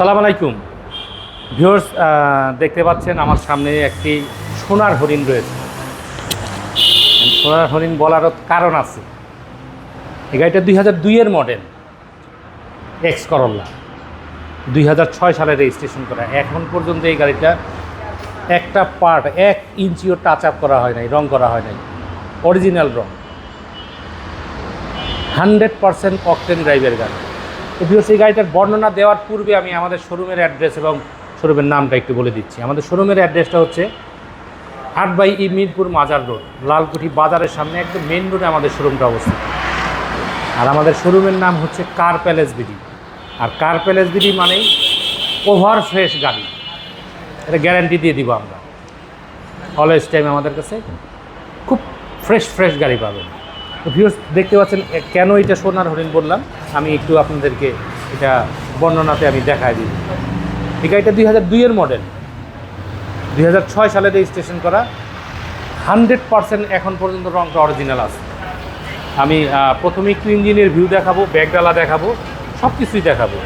সালাম আলাইকুম। ভিউয়ার্স দেখতে পাচ্ছেন আমার সামনে একটি সোনার হরিণ রয়েছে। সোনার হরিণ বলার কারণ আছে। এই গাড়িটা দুই হাজার দুইয়ের মডেল এক্স করল্লা দুই হাজার ছয় সালে রেজিস্ট্রেশন করা। এখন পর্যন্ত এই গাড়িটা একটা পার্ট এক ইঞ্চিও টাচ আপ করা হয় নাই, রং করা হয় নাই। অরিজিনাল রং। হান্ড্রেড পারসেন্ট অকটেন ড্রাইভের গাড়ি। ভিউস গাড়িটার বর্ণনা দেওয়ার পূর্বে আমি আমাদের শোরুমের অ্যাড্রেস এবং শোরুমের নামটা একটু বলে দিচ্ছি। আমাদের শোরুমের অ্যাড্রেসটা হচ্ছে আট বাই ই মিরপুর মাজার রোড, লালকুঠি বাজারের সামনে, একদম মেন রোডে আমাদের শোরুমটা অবস্থিত। আর আমাদের শোরুমের নাম হচ্ছে কার প্যালেস বিডি। আর কার প্যালেস বিডি মানেই ওভার ফ্রেশ গাড়ি। এটা গ্যারান্টি দিয়ে দিব আমরা। অলওয়েজ টাইম আমাদের কাছে খুব ফ্রেশ ফ্রেশ গাড়ি পাবেন। ভিউস দেখতে পাচ্ছেন, কেন এটা সোনার হরিণ বললাম? আমি একটু আপনাদেরকে এটা বর্ণনাতে আমি দেখাই দিই। এই গাড়িটা দুই হাজার দুইয়ের মডেল দুই হাজার ছয় সালে রেজিস্ট্রেশন করা। হান্ড্রেড পার্সেন্ট এখন পর্যন্ত রংটা অরিজিনাল আছে। আমি প্রথমে একটু ইঞ্জিনের ভিউ দেখাবো, ব্যাগডালা দেখাবো সব কিছুই দেখাবো।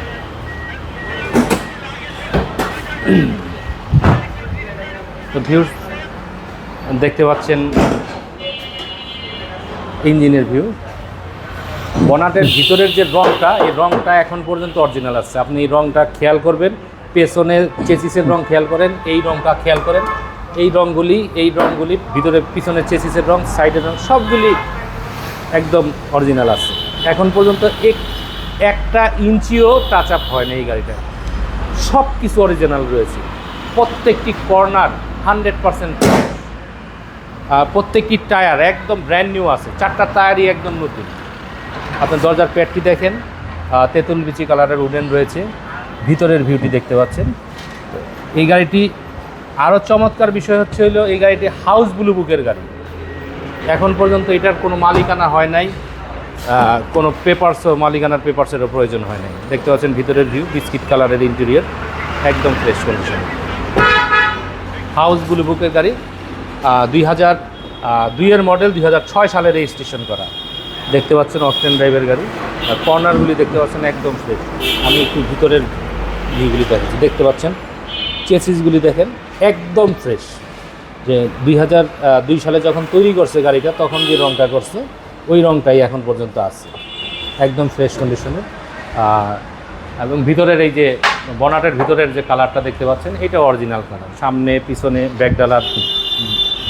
তো ভিউ দেখতে পাচ্ছেন ইঞ্জিনের ভিউ বনাটের ভিতরের যে রংটা, এই রংটা এখন পর্যন্ত অরিজিনাল আছে আপনি এই রংটা খেয়াল করবেন, পেছনে চেসিসের রং খেয়াল করেন, এই রংটা খেয়াল করেন। এই রংগুলি এই রংগুলি ভিতরে, পিছনে চেসিসের রং, সাইডের রং, সবগুলি একদম অরিজিনাল আছে। এখন পর্যন্ত এক, একটা ইঞ্চিও টাচ আপ হয় না এই গাড়িটা। সব কিছু অরিজিনাল রয়েছে। প্রত্যেকটি কর্নার হান্ড্রেড পারসেন্ট প্রত্যেকটি টায়ার একদম ব্র্যান্ড নিউ আছে। চারটা টায়ারই একদম নতুন। আপনার দরজার প্যাডটি দেখেন? তেঁতুল বিচি কালারের উডেন রয়েছে। ভিতরের ভিউটি দেখতে পাচ্ছেন। এই গাড়িটি আরও চমৎকার বিষয় হচ্ছে হলো, এই গাড়িটি হাউস ব্লু বুকের গাড়ি। এখন পর্যন্ত এটার কোনো মালিকানা হয় নাই। কোনো পেপারসও মালিকানার পেপারসেরও প্রয়োজন হয় নাই। দেখতে পাচ্ছেন ভিতরের ভিউ বিস্কিট কালারের ইন্টেরিয়র একদম ফ্রেশ কন্ডিশন হাউস ব্লু বুকের গাড়ি দুই হাজার দুইয়ের মডেল দুই হাজার ছয় সালে রেজিস্ট্রেশন করা। দেখতে পাচ্ছেন অকটেন ড্রাইভের গাড়ি। আর কর্নারগুলি দেখতে পাচ্ছেন একদম ফ্রেশ আমি একটু ভিতরের ভিউগুলি দেখাচ্ছি। দেখতে পাচ্ছেন চেসিসগুলি দেখেন, একদম ফ্রেশ যে দুই হাজার দুই সালে যখন তৈরি করছে গাড়িটা, তখন যে রংটা করছে, ওই রংটাই এখন পর্যন্ত আছে। একদম ফ্রেশ কন্ডিশনে এবং ভিতরের এই যে বনাটের ভিতরের যে কালারটা দেখতে পাচ্ছেন, এটা অরিজিনাল কালার সামনে, পিছনে ব্যাকডালার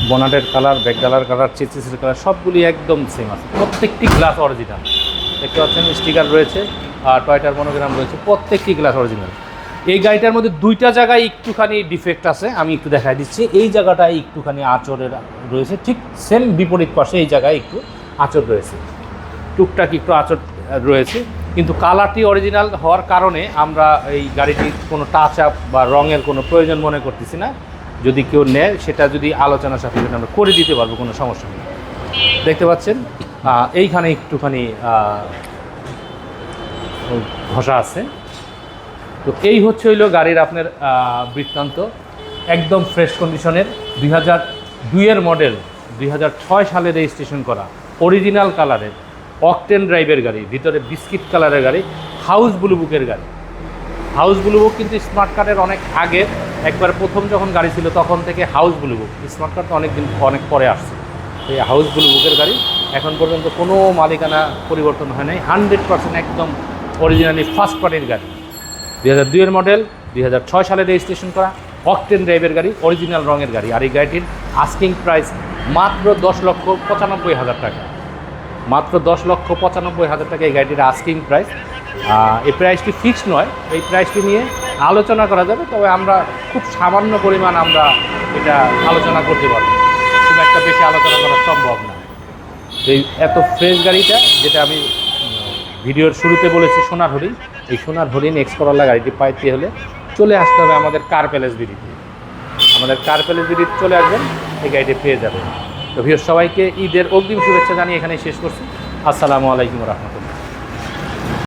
বনাটের কালার ব্যাকডালার কালার কালার, চেচিসের কালার, সবগুলি একদম সেম আছে। প্রত্যেকটি গ্লাস অরিজিনাল দেখতে পাচ্ছেন স্টিকার রয়েছে আর টয়টার মনোগ্রাম রয়েছে, প্রত্যেকটি গ্লাস অরিজিনাল এই গাড়িটার মধ্যে দুইটা জায়গায় একটুখানি ডিফেক্ট আছে, আমি একটু দেখাই দিচ্ছি। এই জায়গাটায় একটুখানি আঁচড়ের রয়েছে, ঠিক সেম বিপরীত পাশে এই জায়গায় একটু আঁচড় রয়েছে। টুকটাক একটু আঁচড় রয়েছে, কিন্তু কালারটি অরিজিনাল হওয়ার কারণে আমরা এই গাড়িটির কোনো টাচ আপ বা রঙের কোনো প্রয়োজন মনে করতেছি না। যদি কেউ নেয়, সেটা যদি আলোচনা সাপেক্ষে আমরা করে দিতে পারব, কোনো সমস্যা নেই। দেখতে পাচ্ছেন এইখানে একটুখানি ঘষা আছে। তো এই হচ্ছে হইল গাড়ির আপনার বৃত্তান্ত। একদম ফ্রেশ কন্ডিশনের। দুই হাজার দুইয়ের মডেল, দুই হাজার ছয় সালে রেজিস্ট্রেশন করা। অরিজিনাল কালারের। অকটেন ড্রাইভের গাড়ি, ভিতরে বিস্কিট কালারের গাড়ি, হাউস ব্লু বুকের গাড়ি। হাউস ব্লু বুক কিন্তু স্মার্ট কার্ডের অনেক আগে, একবার প্রথম যখন গাড়ি ছিল, তখন থেকে house blue book. Smart card তো অনেক দিন অনেক পরে আসছে। এই হাউস ব্লু বুকের গাড়ি এখন পর্যন্ত কোনো মালিকানা পরিবর্তন হয় নাই। হান্ড্রেড পার্সেন্ট একদম অরিজিনালি ফার্স্ট পার্টির গাড়ি। দুই হাজার দুইয়ের মডেল দুই হাজার ছয় সালে রেজিস্ট্রেশন করা অকটেন ড্রাইভের গাড়ি অরিজিনাল রঙের গাড়ি। আর এই গাড়িটির আস্কিং প্রাইস মাত্র দশ লক্ষ পঁচানব্বই হাজার টাকা। মাত্র দশ লক্ষ পঁচানব্বই হাজার টাকা এই গাড়িটির আস্কিং প্রাইস এই প্রাইসটি ফিক্স নয়, এই প্রাইসটি নিয়ে আলোচনা করা যাবে, তবে আমরা খুব সামান্য পরিমাণ আমরা এটা আলোচনা করতে পারব। খুব একটা বেশি আলোচনা করা সম্ভব না। এই এত ফ্রেশ গাড়িটা, যেটা আমি ভিডিওর শুরুতে বলেছি সোনার হরিণ, এই সোনার হরিণ এক্স করল্লা গাড়িটি পাইতে হলে চলে আসতে হবে আমাদের কার প্যালেস বিডিতে আমাদের কার প্যালেস বিডিতে চলে আসবেন, এই গাড়িটি পেয়ে যাবেন। তো ভিউর সবাইকে ঈদের অগ্রিম শুভেচ্ছা জানিয়ে এখানেই শেষ করছি। আসসালামু আলাইকুম রহমতুল্লাহ।